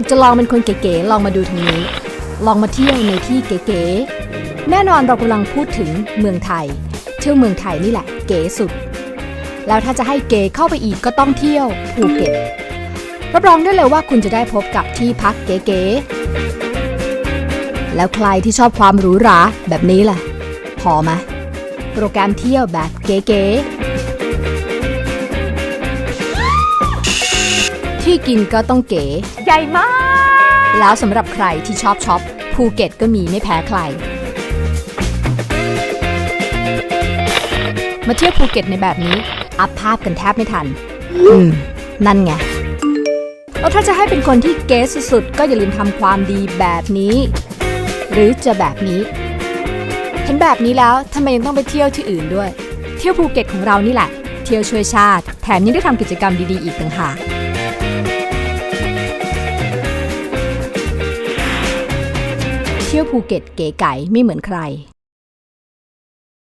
ากจะลองเป็นคนเก๋ๆลองมาดูทางนี้ ลองมาเที่ยวในที่เก๋ๆแน่นอนเรากำลังพูดถึงเมืองไทย เที่ยวเมืองไทยนี่แหละ เก๋สุด แล้วถ้าจะให้เก๋เข้าไปอีกก็ต้องเที่ยวภูเก็ตรับรองได้เลยว่าคุณจะได้พบกับที่พักเก๋ๆแล้วใครที่ชอบความหรูหราแบบนี้ล่ะ พอไหมโปรแกรมเที่ยวแบบเก๋ๆ ที่กินก็ต้องเก๋ ใหญ่มาก แล้วสำหรับใครที่ชอบช็อปภูเก็ตก็มีไม่แพ้ใคร มาเที่ยวภูเก็ตในแบบนี้ อัพภาพกันแทบไม่ทัน อืม นั่นไงแล้วถ้าจะให้เป็นคนที่เก๋สุดๆ ก็อย่าลืมทำความดีแบบนี้ หรือจะแบบนี้ เห็นแบบนี้แล้วทำไมยังต้องไปเที่ยวที่อื่นด้วย เที่ยวภูเก็ตของเรานี่แหละ เที่ยวช่วยชาติ แถมยังได้ทำกิจกรรมดีๆ อีกต่างหาก เที่ยวภูเก็ตเก๋ไก๋ไม่เหมือนใคร